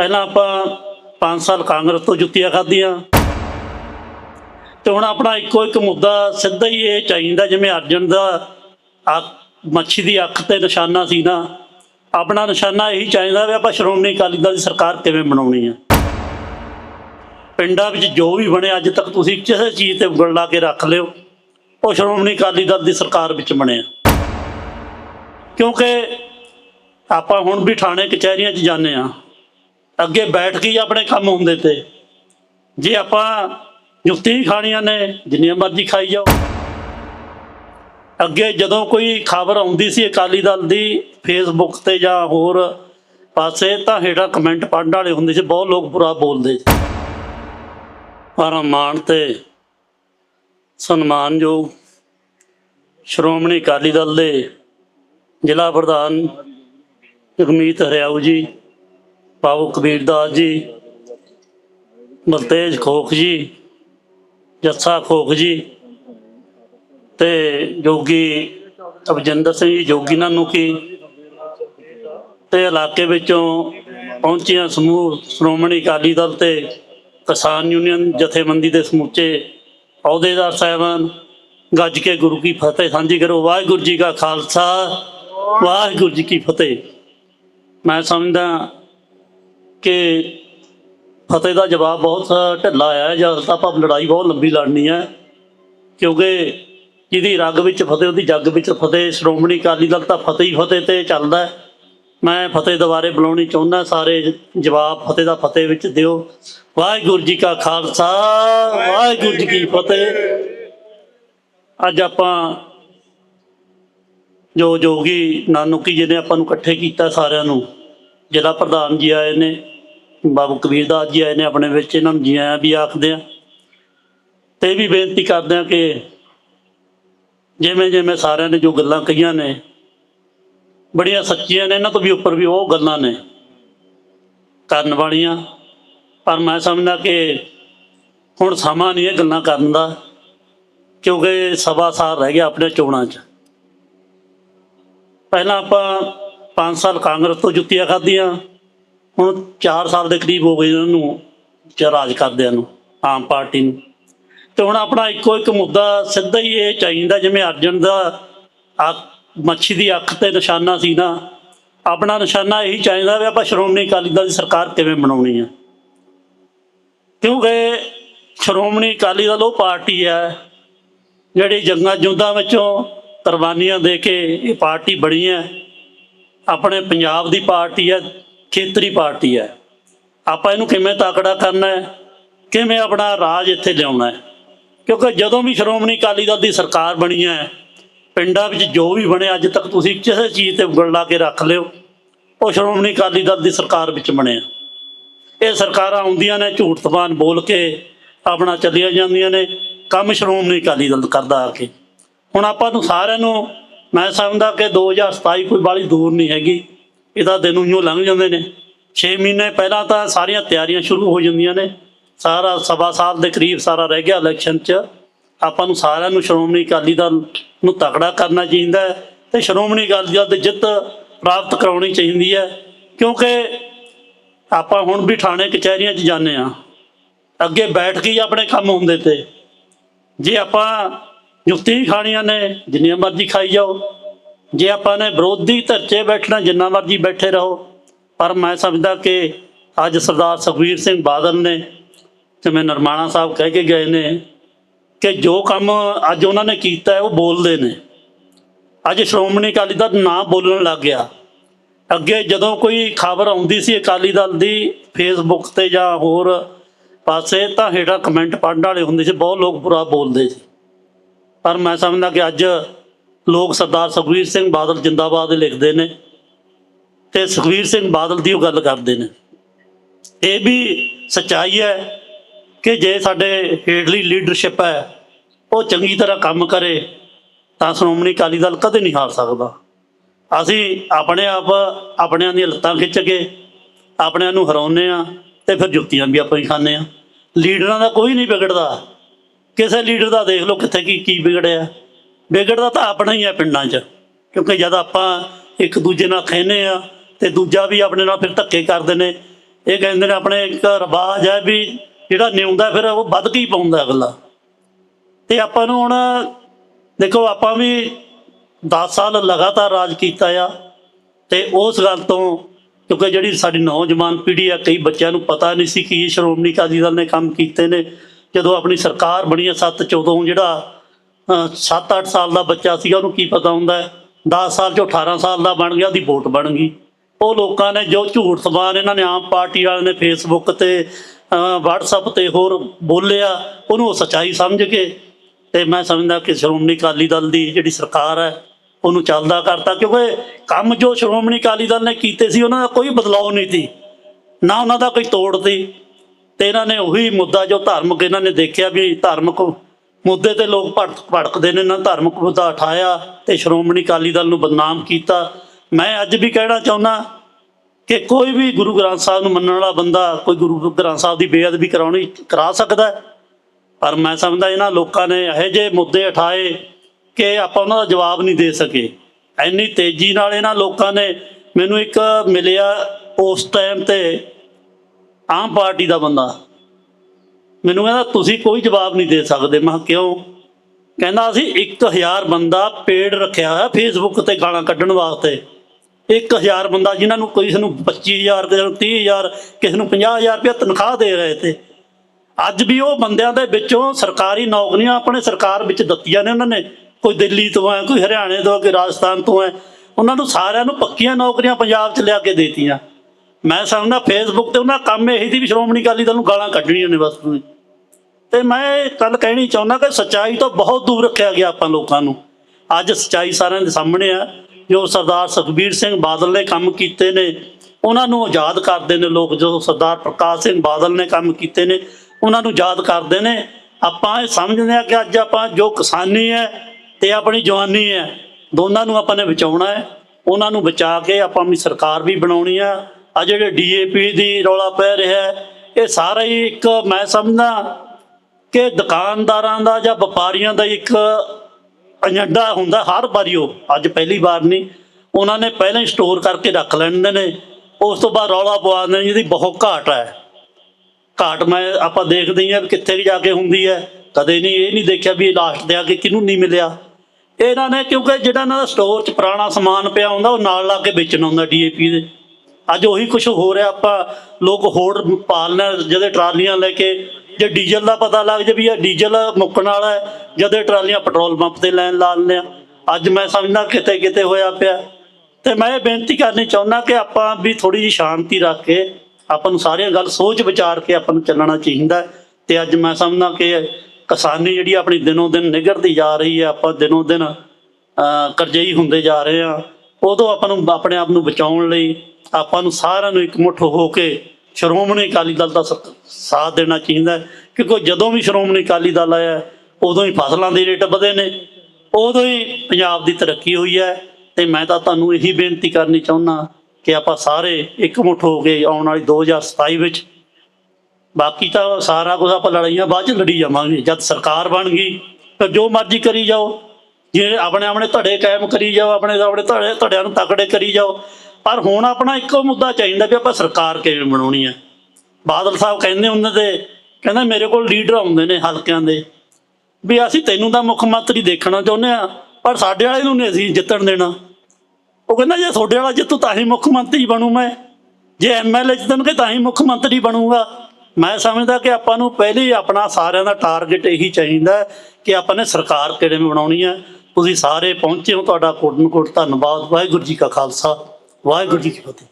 ਪਹਿਲਾਂ ਆਪਾਂ 5 ਸਾਲ ਕਾਂਗਰਸ ਤੋਂ ਜੁੱਤੀਆਂ ਖਾਧੀਆਂ ਤੇ ਹੁਣ ਆਪਣਾ ਇੱਕੋ ਇੱਕ ਮੁੱਦਾ ਸਿੱਧਾ ਹੀ ਇਹ ਚਾਹੀਦਾ ਜਿਵੇਂ ਅਰਜਨ ਦਾ ਅੱਖ- ਮੱਛੀ ਦੀ ਅੱਖ ਤੇ ਨਿਸ਼ਾਨਾ ਸੀ ਨਾ, ਆਪਣਾ ਨਿਸ਼ਾਨਾ ਇਹੀ ਚਾਹੀਦਾ ਵੀ ਆਪਾਂ ਸ਼੍ਰੋਮਣੀ ਅਕਾਲੀ ਦਲ ਦੀ ਸਰਕਾਰ ਕਿਵੇਂ ਬਣਾਉਣੀ ਆ। ਪਿੰਡਾਂ ਵਿੱਚ ਜੋ ਵੀ ਬਣੇ ਅੱਜ ਤੱਕ ਤੁਸੀਂ ਕਿਸੇ ਚੀਜ਼ ਤੇ ਉਂਗਲ ਲਾ ਕੇ ਰੱਖ ਲਿਓ, ਉਹ ਸ਼੍ਰੋਮਣੀ ਅਕਾਲੀ ਦਲ ਦੀ ਸਰਕਾਰ ਵਿੱਚ ਬਣਿਆ ਕਿਉਂਕਿ ਆਪਾਂ ਹੁਣ ਵੀ ਥਾਣੇ ਕਚਹਿਰੀਆਂ 'ਚ ਜਾਂਦੇ ਆ ਅੱਗੇ ਬੈਠ ਕੇ ਹੀ ਆਪਣੇ ਕੰਮ ਹੁੰਦੇ ਤੇ। ਜੇ ਆਪਾਂ ਜੁੱਤੀ ਹੀ ਖਾਣੀਆਂ ਨੇ, ਜਿੰਨੀਆਂ ਮਰਜ਼ੀ ਖਾਈ ਜਾਓ। ਅੱਗੇ ਜਦੋਂ ਕੋਈ ਖਬਰ ਆਉਂਦੀ ਸੀ ਅਕਾਲੀ ਦਲ ਦੀ ਫੇਸਬੁੱਕ ਤੇ ਜਾਂ ਹੋਰ ਪਾਸੇ, ਤਾਂ ਹੇਠਾਂ ਕਮੈਂਟ ਪੜ੍ਹਨ ਵਾਲੇ ਹੁੰਦੇ ਸੀ, ਬਹੁਤ ਲੋਕ ਬੁਰਾ ਬੋਲਦੇ ਸੀ। ਪਰ ਮਾਣ ਤੇ ਸਨਮਾਨਯੋਗ ਸ਼੍ਰੋਮਣੀ ਅਕਾਲੀ ਦਲ ਦੇ ਜ਼ਿਲ੍ਹਾ ਪ੍ਰਧਾਨ ਜਗਮੀਤ ਹਰਿਆਊ ਜੀ ਬਾਬੂ ਕਬੀਰਦਾਸ ਜੀ, ਮਲਤੇਜ ਖੋਖ ਜੀ, ਜੱਸਾ ਖੋਖ ਜੀ ਤੇ ਜੋਗੀ ਅਭਜਿੰਦਰ ਸਿੰਘ ਜੀ, ਜੋਗੀ ਨਾਨੂ ਕੀ ਤੇ ਇਲਾਕੇ ਵਿੱਚੋਂ ਪਹੁੰਚੀਆਂ ਸਮੂਹ ਸ਼੍ਰੋਮਣੀ ਅਕਾਲੀ ਦਲ ਤੇ ਕਿਸਾਨ ਯੂਨੀਅਨ ਜਥੇਬੰਦੀ ਦੇ ਸਮੁੱਚੇ ਅਹੁਦੇਦਾਰ ਸਾਹਿਬਾਨ, ਗੱਜ ਕੇ ਗੁਰੂ ਕੀ ਫਤਿਹ। ਸਾਂਝੀ ਕਰੋ, ਵਾਹਿਗੁਰੂ ਜੀ ਕਾ ਖਾਲਸਾ, ਵਾਹਿਗੁਰੂ ਜੀ ਕੀ ਫਤਿਹ। ਮੈਂ ਸਮਝਦਾ ਕਿ ਫਤਿਹ ਦਾ ਜਵਾਬ ਬਹੁਤ ਢਿੱਲਾ ਆਇਆ ਹੈ ਜਦ ਤੱਕ ਆਪਾਂ ਲੜਾਈ ਬਹੁਤ ਲੰਬੀ ਲੜਨੀ ਹੈ, ਕਿਉਂਕਿ ਜਿਹਦੀ ਰਗ ਵਿੱਚ ਫਤਿਹ, ਉਹਦੀ ਜੱਗ ਵਿੱਚ ਫਤਿਹ, ਸ਼੍ਰੋਮਣੀ ਅਕਾਲੀ ਦਲ ਤਾਂ ਫਤਿਹ ਹੀ ਫਤਿਹ ਤੇ ਚੱਲਦਾ ਮੈਂ ਫਤਿਹ ਦੁਬਾਰੇ ਬੁਲਾਉਣੀ ਚਾਹੁੰਦਾ ਸਾਰੇ ਜਵਾਬ ਫਤਿਹ ਦਾ ਫਤਿਹ ਵਿੱਚ ਦਿਓ। ਵਾਹਿਗੁਰੂ ਜੀ ਕਾ ਖਾਲਸਾ, ਵਾਹਿਗੁਰੂ ਜੀ ਕੀ ਫਤਿਹ। ਅੱਜ ਆਪਾਂ ਜੋ ਜੋਗੀ ਨਾਨਕੀ ਜੀ ਨੇ ਆਪਾਂ ਨੂੰ ਇਕੱਠੇ ਕੀਤਾ ਸਾਰਿਆਂ ਨੂੰ ਜ਼ਿਲ੍ਹਾ ਪ੍ਰਧਾਨ ਜੀ ਆਏ ਨੇ, ਬਾਬੂ ਕਬੀਰ ਦਾਸ ਜੀ ਆਏ ਨੇ ਆਪਣੇ ਵਿੱਚ, ਇਹਨਾਂ ਨੂੰ ਜੀ ਆਇਆਂ ਵੀ ਆਖਦੇ ਆ ਤੇ ਇਹ ਵੀ ਬੇਨਤੀ ਕਰਦੇ ਆ ਕਿ ਜਿਵੇਂ ਜਿਵੇਂ ਸਾਰਿਆਂ ਨੇ ਜੋ ਗੱਲਾਂ ਕਹੀਆਂ ਨੇ, ਬੜੀਆਂ ਸੱਚੀਆਂ ਨੇ, ਇਹਨਾਂ ਤੋਂ ਵੀ ਉੱਪਰ ਵੀ ਉਹ ਗੱਲਾਂ ਨੇ। ਕਰਨ ਵਾਲੀਆਂ, ਪਰ ਮੈਂ ਸਮਝਦਾ ਕਿ ਹੁਣ ਸਮਾਂ ਨਹੀਂ ਇਹ ਗੱਲਾਂ ਕਰਨ ਦਾ, ਕਿਉਂਕਿ ਸਵਾ ਸਾਲ ਰਹਿ ਗਿਆ ਆਪਣੇ ਚੋਣਾਂ 'ਚ। ਪਹਿਲਾਂ ਆਪਾਂ 5 ਸਾਲ ਕਾਂਗਰਸ ਤੋਂ ਜੁੱਤੀਆਂ ਖਾਧੀਆਂ। ਹੁਣ 4 ਸਾਲ ਦੇ ਕਰੀਬ ਹੋ ਗਏ ਇਹਨਾਂ ਨੂੰ ਚ ਰਾਜ ਕਰਦਿਆਂ ਨੂੰ, ਆਮ ਪਾਰਟੀ ਨੂੰ। ਤੇ ਹੁਣ ਆਪਣਾ ਇੱਕੋ ਇੱਕ ਮੁੱਦਾ ਸਿੱਧਾ ਹੀ ਇਹ ਚਾਹੀਦਾ, ਜਿਵੇਂ ਅਰਜਨ ਦਾ ਅੱਖ- ਮੱਛੀ ਦੀ ਅੱਖ ਤੇ ਨਿਸ਼ਾਨਾ ਸੀ ਨਾ। ਆਪਣਾ ਨਿਸ਼ਾਨਾ ਇਹੀ ਚਾਹੀਦਾ ਵੀ ਆਪਾਂ ਸ਼੍ਰੋਮਣੀ ਅਕਾਲੀ ਦਲ ਦੀ ਸਰਕਾਰ ਕਿਵੇਂ ਬਣਾਉਣੀ ਹੈ ਕਿਉਂਕਿ ਸ਼੍ਰੋਮਣੀ ਅਕਾਲੀ ਦਲ ਉਹ ਪਾਰਟੀ ਹੈ ਜਿਹੜੀ ਜੰਗਾਂ ਜੁੰਦਾਂ ਵਿੱਚੋਂ ਕੁਰਬਾਨੀਆਂ ਦੇ ਕੇ ਇਹ ਪਾਰਟੀ ਬਣੀ ਹੈ ਆਪਣੇ ਪੰਜਾਬ ਦੀ ਪਾਰਟੀ ਹੈ, ਖੇਤਰੀ ਪਾਰਟੀ ਹੈ। ਆਪਾਂ ਇਹਨੂੰ ਕਿਵੇਂ ਤਾਕੜਾ ਕਰਨਾ ਹੈ? ਕਿਵੇਂ ਆਪਣਾ ਰਾਜ ਇੱਥੇ ਲਿਆਉਣਾ ਹੈ? ਕਿਉਂਕਿ ਜਦੋਂ ਵੀ ਸ਼੍ਰੋਮਣੀ ਅਕਾਲੀ ਦਲ ਦੀ ਸਰਕਾਰ ਬਣੀ ਹੈ, ਪਿੰਡਾਂ ਵਿੱਚ ਜੋ ਵੀ ਬਣੇ, ਅੱਜ ਤੱਕ ਤੁਸੀਂ ਕਿਸੇ ਚੀਜ਼ ਤੇ ਉਂਗਲ ਲਾ ਕੇ ਰੱਖ ਲਿਓ, ਉਹ ਸ਼੍ਰੋਮਣੀ ਅਕਾਲੀ ਦਲ ਦੀ ਸਰਕਾਰ ਵਿੱਚ ਬਣਿਆ ਇਹ ਸਰਕਾਰਾਂ ਆਉਂਦੀਆਂ ਨੇ, ਝੂਠ ਤਬਾਨ ਬੋਲ ਕੇ ਆਪਣਾ ਚੱਲੀਆਂ ਜਾਂਦੀਆਂ ਨੇ, ਕੰਮ ਸ਼੍ਰੋਮਣੀ ਅਕਾਲੀ ਦਲ ਕਰਦਾ ਆ ਕੇ। ਹੁਣ ਆਪਾਂ ਨੂੰ ਸਾਰਿਆਂ ਨੂੰ ਮੈਂ ਸਮਝਦਾ ਕਿ 2027 ਕੋਈ ਬਾਲੀ ਦੂਰ ਨਹੀਂ ਹੈਗੀ। ਇਹਦਾ ਦਿਨ ਉਈਓ ਲੰਘ ਜਾਂਦੇ ਨੇ। 6 ਮਹੀਨੇ ਪਹਿਲਾਂ ਤਾਂ ਸਾਰੀਆਂ ਤਿਆਰੀਆਂ ਸ਼ੁਰੂ ਹੋ ਜਾਂਦੀਆਂ ਨੇ। ਸਾਰਾ ਸਵਾ ਸਾਲ ਦੇ ਕਰੀਬ ਸਾਰਾ ਰਹਿ ਗਿਆ ਇਲੈਕਸ਼ਨ 'ਚ। ਆਪਾਂ ਨੂੰ ਸਾਰਿਆਂ ਨੂੰ ਸ਼੍ਰੋਮਣੀ ਅਕਾਲੀ ਦਲ ਨੂੰ ਤਕੜਾ ਕਰਨਾ ਚਾਹੀਦਾ ਹੈ ਤੇ ਸ਼੍ਰੋਮਣੀ ਅਕਾਲੀ ਦਲ ਦੀ ਜਿੱਤ ਪ੍ਰਾਪਤ ਕਰਾਉਣੀ ਚਾਹੀਦੀ ਹੈ। ਕਿਉਂਕਿ ਆਪਾਂ ਹੁਣ ਵੀ ਥਾਣੇ ਕਚਹਿਰੀਆਂ 'ਚ ਜਾਂਦੇ ਆ ਅੱਗੇ ਬੈਠ ਕੇ ਹੀ ਆਪਣੇ ਕੰਮ ਹੁੰਦੇ ਤੇ। ਜੇ ਆਪਾਂ ਜੁੱਤੀ ਹੀ ਖਾਣੀਆਂ ਨੇ, ਜਿੰਨੀਆਂ ਮਰਜ਼ੀ ਖਾਈ ਜਾਓ। ਜੇ ਆਪਾਂ ਨੇ ਵਿਰੋਧੀ ਧਰਚੇ ਬੈਠਣਾ, ਜਿੰਨਾ ਮਰਜ਼ੀ ਬੈਠੇ ਰਹੋ, ਪਰ ਮੈਂ ਸਮਝਦਾ ਕਿ ਅੱਜ ਸਰਦਾਰ ਸੁਖਬੀਰ ਸਿੰਘ ਬਾਦਲ ਨੇ ਜਿਵੇਂ ਨਰਮਾਣਾ ਸਾਹਿਬ ਕਹਿ ਕੇ ਗਏ ਨੇ ਕਿ ਜੋ ਕੰਮ ਅੱਜ ਉਹਨਾਂ ਨੇ ਕੀਤਾ ਹੈ, ਉਹ ਬੋਲਦੇ ਨੇ। ਅੱਜ ਸ਼੍ਰੋਮਣੀ ਅਕਾਲੀ ਦਲ ਨਾ ਬੋਲਣ ਲੱਗ ਗਿਆ। ਅੱਗੇ ਜਦੋਂ ਕੋਈ ਖਬਰ ਆਉਂਦੀ ਸੀ ਅਕਾਲੀ ਦਲ ਦੀ ਫੇਸਬੁੱਕ ਤੇ ਜਾਂ ਹੋਰ ਪਾਸੇ, ਤਾਂ ਹੇਠਾਂ ਕਮੈਂਟ ਪੜ੍ਹਨ ਵਾਲੇ ਹੁੰਦੇ ਸੀ, ਬਹੁਤ ਲੋਕ ਬੁਰਾ ਬੋਲਦੇ ਸੀ। ਪਰ ਮੈਂ ਸਮਝਦਾ ਕਿ ਅੱਜ ਲੋਕ ਸਰਦਾਰ ਸੁਖਬੀਰ ਸਿੰਘ ਬਾਦਲ ਜਿੰਦਾਬਾਦ ਲਿਖਦੇ ਨੇ ਤੇ ਸੁਖਬੀਰ ਸਿੰਘ ਬਾਦਲ ਦੀ ਉਹ ਗੱਲ ਕਰਦੇ ਨੇ। ਇਹ ਵੀ ਸੱਚਾਈ ਹੈ ਕਿ ਜੇ ਸਾਡੇ ਹੇਠਲੀ ਲੀਡਰਸ਼ਿਪ ਹੈ, ਉਹ ਚੰਗੀ ਤਰ੍ਹਾਂ ਕੰਮ ਕਰੇ, ਤਾਂ ਸ਼੍ਰੋਮਣੀ ਅਕਾਲੀ ਦਲ ਕਦੇ ਨਹੀਂ ਹਾਰ ਸਕਦਾ। ਅਸੀਂ ਆਪਣੇ ਆਪ ਆਪਣਿਆਂ ਦੀਆਂ ਲੱਤਾਂ ਖਿੱਚ ਕੇ ਆਪਣਿਆਂ ਨੂੰ ਹਰਾਉਂਦੇ ਆ ਤੇ ਫਿਰ ਜੁੱਤੀਆਂ ਵੀ ਆਪਾਂ ਹੀ ਖਾਂਦੇ ਆ ਲੀਡਰਾਂ ਦਾ ਕੋਈ ਨਹੀਂ ਵਿਗੜਦਾ। ਕਿਸੇ ਲੀਡਰ ਦਾ ਦੇਖ ਲਓ ਕਿੱਥੇ ਕੀ ਕੀ ਵਿਗੜਿਆ। ਵਿਗੜਦਾ ਤਾਂ ਆਪਣਾ ਹੀ ਹੈ ਪਿੰਡਾਂ 'ਚ, ਕਿਉਂਕਿ ਜਦ ਆਪਾਂ ਇੱਕ ਦੂਜੇ ਨਾਲ ਖਹਿਨੇ ਆ ਤੇ ਦੂਜਾ ਵੀ ਆਪਣੇ ਨਾਲ ਫਿਰ ਧੱਕੇ ਕਰਦੇ ਨੇ। ਇਹ ਕਹਿੰਦੇ ਨੇ ਆਪਣੇ ਇੱਕ ਰਿਵਾਜ ਹੈ ਵੀ ਜਿਹੜਾ ਨਿਉਂਦਾ ਫਿਰ ਉਹ ਵੱਧ ਕੇ ਪਾਉਂਦਾ ਅਗਲਾ। ਤੇ ਆਪਾਂ ਨੂੰ ਹੁਣ ਦੇਖੋ, ਆਪਾਂ ਵੀ 10 ਸਾਲ ਲਗਾਤਾਰ ਰਾਜ ਕੀਤਾ ਆ ਤੇ ਉਸ ਗੱਲ ਤੋਂ ਕਿਉਂਕਿ ਜਿਹੜੀ ਸਾਡੀ ਨੌਜਵਾਨ ਪੀੜ੍ਹੀ ਆ, ਕਈ ਬੱਚਿਆਂ ਨੂੰ ਪਤਾ ਨਹੀਂ ਸੀ ਕਿ ਇਹ ਸ਼੍ਰੋਮਣੀ ਅਕਾਲੀ ਦਲ ਨੇ ਕੰਮ ਕੀਤੇ ਨੇ। ਜਦੋਂ ਆਪਣੀ ਸਰਕਾਰ ਬਣੀ ਹੈ 7 14 ਜਿਹੜਾ 7-8 ਸਾਲ ਦਾ ਬੱਚਾ ਸੀਗਾ ਉਹਨੂੰ ਕੀ ਪਤਾ ਹੁੰਦਾ ਹੈ? 10 ਸਾਲ ਚੋਂ 18 ਸਾਲ ਦਾ ਬਣ ਗਿਆ ਉਹਦੀ ਵੋਟ ਬਣ ਗਈ। ਉਹ ਲੋਕਾਂ ਨੇ ਜੋ ਝੂਠ ਸਮਾਨ ਇਹਨਾਂ ਨੇ ਆਮ ਪਾਰਟੀ ਵਾਲਿਆਂ ਨੇ ਫੇਸਬੁੱਕ ਤੇ ਅਹ, WhatsApp ਤੇ ਹੋਰ ਬੋਲਿਆ ਉਹਨੂੰ ਉਹ ਸੱਚਾਈ ਸਮਝ ਕੇ ਤੇ ਮੈਂ ਸਮਝਦਾ ਕਿ ਸ਼੍ਰੋਮਣੀ ਅਕਾਲੀ ਦਲ ਦੀ ਜਿਹੜੀ ਸਰਕਾਰ ਹੈ ਉਹਨੂੰ ਚੱਲਦਾ ਕਰਤਾ ਕਿਉਂਕਿ ਕੰਮ ਜੋ ਸ਼੍ਰੋਮਣੀ ਅਕਾਲੀ ਦਲ ਨੇ ਕੀਤੇ ਸੀ ਉਹਨਾਂ ਦਾ ਕੋਈ ਬਦਲਾਅ ਨਹੀਂ ਸੀ। ਨਾ ਉਹਨਾਂ ਦਾ ਕੋਈ ਤੋੜ ਸੀ ਤੇ ਇਹਨਾਂ ਨੇ ਉਹੀ ਮੁੱਦਾ ਜੋ ਧਾਰਮਿਕ ਇਹਨਾਂ ਨੇ ਦੇਖਿਆ ਵੀ ਧਾਰਮਿਕ ਮੁੱਦੇ ਤੇ ਲੋਕ ਭੜਕ, ਭੜਕਦੇ ਨੇ, ਇਹਨਾਂ ਧਾਰਮਿਕ ਮੁੱਦਾ ਉਠਾਇਆ ਤੇ ਸ਼੍ਰੋਮਣੀ ਅਕਾਲੀ ਦਲ ਨੂੰ ਬਦਨਾਮ ਕੀਤਾ। ਮੈਂ ਅੱਜ ਵੀ ਕਹਿਣਾ ਚਾਹੁੰਦਾ ਕਿ ਕੋਈ ਵੀ ਗੁਰੂ ਗ੍ਰੰਥ ਸਾਹਿਬ ਨੂੰ ਮੰਨਣ ਵਾਲਾ ਬੰਦਾ ਕੋਈ ਗੁਰੂ ਗ੍ਰੰਥ ਸਾਹਿਬ ਦੀ ਬੇਅਦਬੀ ਕਰਾਉਣੀ, ਕਰਾ ਸਕਦਾ ਪਰ ਮੈਂ ਸਮਝਦਾ ਇਹਨਾਂ ਲੋਕਾਂ ਨੇ ਇਹੋ ਜਿਹੇ ਮੁੱਦੇ ਉਠਾਏ ਕਿ ਆਪਾਂ ਉਹਨਾਂ ਦਾ ਜਵਾਬ ਨਹੀਂ ਦੇ ਸਕੇ। ਇੰਨੀ ਤੇਜ਼ੀ ਨਾਲ ਇਹਨਾਂ ਲੋਕਾਂ ਨੇ ਮੈਨੂੰ ਇੱਕ ਮਿਲਿਆ ਉਸ ਟਾਈਮ ਤੇ ਆਮ ਪਾਰਟੀ ਦਾ ਬੰਦਾ। ਮੈਨੂੰ ਕਹਿੰਦਾ, ਤੁਸੀਂ ਕੋਈ ਜਵਾਬ ਨਹੀਂ ਦੇ ਸਕਦੇ। ਮੈਂ ਕਿਉਂ? ਕਹਿੰਦਾ, ਅਸੀਂ 1000 ਬੰਦਾ ਪੇਡ ਰੱਖਿਆ ਹੋਇਆ ਫੇਸਬੁੱਕ ਤੇ ਗਾਲਾਂ ਕੱਢਣ ਵਾਸਤੇ। 1000 ਬੰਦਾ ਜਿਨ੍ਹਾਂ ਨੂੰ ਕਿਸੇ ਨੂੰ 25000 ਕਿਸੇ ਨੂੰ 30000 ਕਿਸੇ ਨੂੰ 50000 ਰੁਪਏ ਤਨਖਾਹ ਦੇ ਰਹੇ ਤੇ। ਅੱਜ ਵੀ ਉਹ ਬੰਦਿਆਂ ਦੇ ਵਿੱਚੋਂ ਸਰਕਾਰੀ ਨੌਕਰੀਆਂ ਆਪਣੇ ਸਰਕਾਰ ਵਿੱਚ ਦਿੱਤੀਆਂ ਨੇ ਉਹਨਾਂ ਨੇ। ਕੋਈ ਦਿੱਲੀ ਤੋਂ ਹੈ, ਕੋਈ ਹਰਿਆਣੇ ਤੋਂ ਹੈ, ਕੋਈ ਰਾਜਸਥਾਨ ਤੋਂ ਹੈ। ਉਹਨਾਂ ਨੂੰ ਸਾਰਿਆਂ ਨੂੰ ਪੱਕੀਆਂ ਨੌਕਰੀਆਂ ਪੰਜਾਬ 'ਚ ਲਿਆ ਕੇ ਦੇਤੀਆਂ। ਮੈਂ ਸਮਝਦਾ ਫੇਸਬੁੱਕ ਤੇ ਉਹਨਾਂ ਕੰਮ ਇਹੀ ਸੀ ਵੀ ਸ਼੍ਰੋਮਣੀ ਅਕਾਲੀ ਦਲ ਨੂੰ ਗਾਲਾਂ ਕੱਢਣੀਆਂ ਨੇ ਬਸ ਤੇ। ਮੈਂ ਇਹ ਗੱਲ ਕਹਿਣੀ ਚਾਹੁੰਦਾ ਕਿ ਸੱਚਾਈ ਤੋਂ ਬਹੁਤ ਦੂਰ ਰੱਖਿਆ ਗਿਆ ਆਪਾਂ ਲੋਕਾਂ ਨੂੰ। ਅੱਜ ਸੱਚਾਈ ਸਾਰਿਆਂ ਦੇ ਸਾਹਮਣੇ ਆ। ਜੋ ਸਰਦਾਰ ਸੁਖਬੀਰ ਸਿੰਘ ਬਾਦਲ ਨੇ ਕੰਮ ਕੀਤੇ ਨੇ, ਉਹਨਾਂ ਨੂੰ ਆਜ਼ਾਦ ਕਰਦੇ ਨੇ ਲੋਕ। ਜੋ ਸਰਦਾਰ ਪ੍ਰਕਾਸ਼ ਸਿੰਘ ਬਾਦਲ ਨੇ ਕੰਮ ਕੀਤੇ ਨੇ, ਉਹਨਾਂ ਨੂੰ ਯਾਦ ਕਰਦੇ ਨੇ। ਆਪਾਂ ਇਹ ਸਮਝਦੇ ਆ ਕਿ ਅੱਜ ਆਪਾਂ ਜੋ ਕਿਸਾਨੀ ਹੈ ਤੇ ਆਪਣੀ ਜਵਾਨੀ ਹੈ, ਦੋਨਾਂ ਨੂੰ ਆਪਾਂ ਨੇ ਬਚਾਉਣਾ ਹੈ। ਉਹਨਾਂ ਨੂੰ ਬਚਾ ਕੇ ਆਪਾਂ ਆਪਣੀ ਸਰਕਾਰ ਵੀ ਬਣਾਉਣੀ ਆ। ਆ ਜਿਹੜੇ ਡੀਏਪੀ ਦੀ ਰੌਲਾ ਪੈ ਰਿਹਾ ਇਹ ਸਾਰਾ ਹੀ ਇੱਕ ਮੈਂ ਸਮਝਦਾ ਕਿ ਦੁਕਾਨਦਾਰਾਂ ਦਾ ਜਾਂ ਵਪਾਰੀਆਂ ਦਾ ਇੱਕ ਏਜੰਡਾ ਹੁੰਦਾ ਹਰ ਵਾਰੀ ਉਹ, ਅੱਜ ਪਹਿਲੀ ਵਾਰ ਨਹੀਂ। ਉਹਨਾਂ ਨੇ ਪਹਿਲਾਂ ਹੀ ਸਟੋਰ ਕਰਕੇ ਰੱਖ ਲੈਂਦੇ ਨੇ। ਉਸ ਤੋਂ ਬਾਅਦ ਰੌਲਾ ਪਵਾ ਦਿੰਦੇ ਨੇ, ਜਿਹਦੀ ਬਹੁਤ ਘਾਟ ਹੈ। ਘਾਟ ਮੈਂ, ਆਪਾਂ ਦੇਖਦੇ ਹੀ ਆ ਵੀ ਕਿੱਥੇ ਕੁ ਜਾ ਕੇ ਹੁੰਦੀ ਹੈ। ਕਦੇ ਨਹੀਂ, ਇਹ ਨਹੀਂ ਦੇਖਿਆ ਵੀ ਲਾਸਟ ਤੇ ਆ ਕੇ ਕਿਹਨੂੰ ਨਹੀਂ ਮਿਲਿਆ। ਇਹਨਾਂ ਨੇ ਕਿਉਂਕਿ ਜਿਹੜਾ ਇਹਨਾਂ ਦਾ ਸਟੋਰ 'ਚ ਪੁਰਾਣਾ ਸਮਾਨ ਪਿਆ ਹੁੰਦਾ, ਉਹ ਨਾਲ ਲਾ ਕੇ ਵੇਚਣ ਆਉਂਦਾ ਡੀਏਪੀ ਦੇ। ਅੱਜ ਉਹੀ ਕੁਝ ਹੋ ਰਿਹਾ ਆਪਾਂ ਲੋਕ ਹੋੜ ਪਾਲਣਾ ਜਦੇ ਟਰਾਲੀਆਂ ਲੈ ਕੇ ਜੇ ਡੀਜ਼ਲ ਦਾ ਪਤਾ ਲੱਗ ਜੇ ਵੀ ਇਹ ਡੀਜ਼ਲ ਮੁੱਕਣ ਵਾਲਾ ਹੈ ਜਦੇ ਟਰਾਲੀਆਂ ਪੈਟਰੋਲ ਪੰਪ ਤੇ ਲੈਣ ਲਾ ਲੈਂਦੇ ਆ ਅੱਜ ਮੈਂ ਸਮਝਦਾ ਕਿਤੇ ਕਿਤੇ ਹੋਇਆ ਪਿਆ। ਤੇ ਮੈਂ ਇਹ ਬੇਨਤੀ ਕਰਨੀ ਚਾਹੁੰਦਾ ਕਿ ਆਪਾਂ ਵੀ ਥੋੜੀ ਜਿਹੀ ਸ਼ਾਂਤੀ ਰੱਖ ਕੇ ਆਪਾਂ ਨੂੰ ਸਾਰੀਆਂ ਗੱਲ ਸੋਚ ਵਿਚਾਰ ਕੇ ਆਪਾਂ ਨੂੰ ਚੱਲਣਾ ਚਾਹੀਦਾ ਤੇ ਅੱਜ ਮੈਂ ਸਮਝਦਾ ਕਿ ਕਿਸਾਨੀ ਜਿਹੜੀ ਆਪਣੀ ਦਿਨੋਂ ਦਿਨ ਨਿਗਰਦੀ ਜਾ ਰਹੀ ਹੈ ਆਪਾਂ ਦਿਨੋਂ ਦਿਨ ਅਹ, ਕਰਜ਼ਈ ਹੁੰਦੇ ਜਾ ਰਹੇ ਆ ਉਦੋਂ ਆਪਾਂ ਨੂੰ ਆਪਣੇ ਆਪ ਨੂੰ ਬਚਾਉਣ ਲਈ ਆਪਾਂ ਨੂੰ ਸਾਰਿਆਂ ਨੂੰ ਇਕਮੁੱਠ ਹੋ ਕੇ ਸ਼੍ਰੋਮਣੀ ਅਕਾਲੀ ਦਲ ਦਾ ਸਾਥ ਦੇਣਾ ਚਾਹੀਦਾ ਕਿਉਂਕਿ ਜਦੋਂ ਵੀ ਸ਼੍ਰੋਮਣੀ ਅਕਾਲੀ ਦਲ ਆਇਆ, ਉਦੋਂ ਹੀ ਫਸਲਾਂ ਦੇ ਰੇਟ ਵਧੇ ਨੇ। ਉਦੋਂ ਹੀ ਪੰਜਾਬ ਦੀ ਤਰੱਕੀ ਹੋਈ ਹੈ। ਤੇ ਮੈਂ ਤਾਂ ਤੁਹਾਨੂੰ ਇਹੀ ਬੇਨਤੀ ਕਰਨੀ ਚਾਹੁੰਦਾ ਕਿ ਆਪਾਂ ਸਾਰੇ ਇਕਮੁੱਠ ਹੋ ਕੇ ਆਉਣ ਵਾਲੀ 2027 ਵਿੱਚ ਬਾਕੀ ਤਾਂ ਸਾਰਾ ਕੁਝ ਆਪਾਂ ਲੜਾਈਆਂ ਬਾਅਦ ਚ ਲੜੀ ਜਾਵਾਂਗੇ। ਜਦ ਸਰਕਾਰ ਬਣ ਗਈ, ਤਾਂ ਜੋ ਮਰਜ਼ੀ ਕਰੀ ਜਾਓ। ਜੇ ਆਪਣੇ ਆਪਣੇ ਧੜੇ ਕਾਇਮ ਕਰੀ ਜਾਓ, ਆਪਣੇ ਆਪਣੇ ਧੜੇ ਧੜਿਆਂ ਨੂੰ ਤਕੜੇ ਕਰੀ ਜਾਓ। ਪਰ ਹੁਣ ਆਪਣਾ ਇੱਕੋ ਮੁੱਦਾ ਚਾਹੀਦਾ ਵੀ ਆਪਾਂ ਸਰਕਾਰ ਕਿਵੇਂ ਬਣਾਉਣੀ ਹੈ। ਬਾਦਲ ਸਾਹਿਬ ਕਹਿੰਦੇ ਉਹਨਾਂ ਦੇ, ਕਹਿੰਦਾ ਮੇਰੇ ਕੋਲ ਲੀਡਰ ਆਉਂਦੇ ਨੇ ਹਲਕਿਆਂ ਦੇ। ਵੀ ਅਸੀਂ ਤੈਨੂੰ ਤਾਂ ਮੁੱਖ ਮੰਤਰੀ ਦੇਖਣਾ ਚਾਹੁੰਦੇ ਆ ਪਰ ਸਾਡੇ ਵਾਲੇ ਨੂੰ ਨਹੀਂ ਅਸੀਂ ਜਿੱਤਣ ਦੇਣਾ। ਉਹ ਕਹਿੰਦਾ, ਜੇ ਤੁਹਾਡੇ ਵਾਲਾ ਜਿੱਤੂ ਤਾਂ ਹੀ ਮੁੱਖ ਮੰਤਰੀ ਬਣੂ ਮੈਂ। ਜੇ ਐਮਐਲਏ ਜਿੱਤਣਗੇ ਤਾਂ ਹੀ ਮੁੱਖ ਮੰਤਰੀ ਬਣੂਗਾ। ਮੈਂ ਸਮਝਦਾ ਕਿ ਆਪਾਂ ਨੂੰ ਪਹਿਲੇ ਆਪਣਾ ਸਾਰਿਆਂ ਦਾ ਟਾਰਗੇਟ ਇਹੀ ਚਾਹੀਦਾ ਕਿ ਆਪਾਂ ਨੇ ਸਰਕਾਰ ਕਿਵੇਂ ਬਣਾਉਣੀ ਹੈ। ਤੁਸੀਂ ਸਾਰੇ ਪਹੁੰਚੇ ਹੋ ਤੁਹਾਡਾ ਕੋਟ ਨੂੰ ਕੋਟ ਧੰਨਵਾਦ, ਵਾਹਿਗੁਰੂ ਜੀ ਕਾ ਖਾਲਸਾ, ਵਾਹਿਗੁਰੂ ਜੀ ਕੀ ਫਤਿਹ।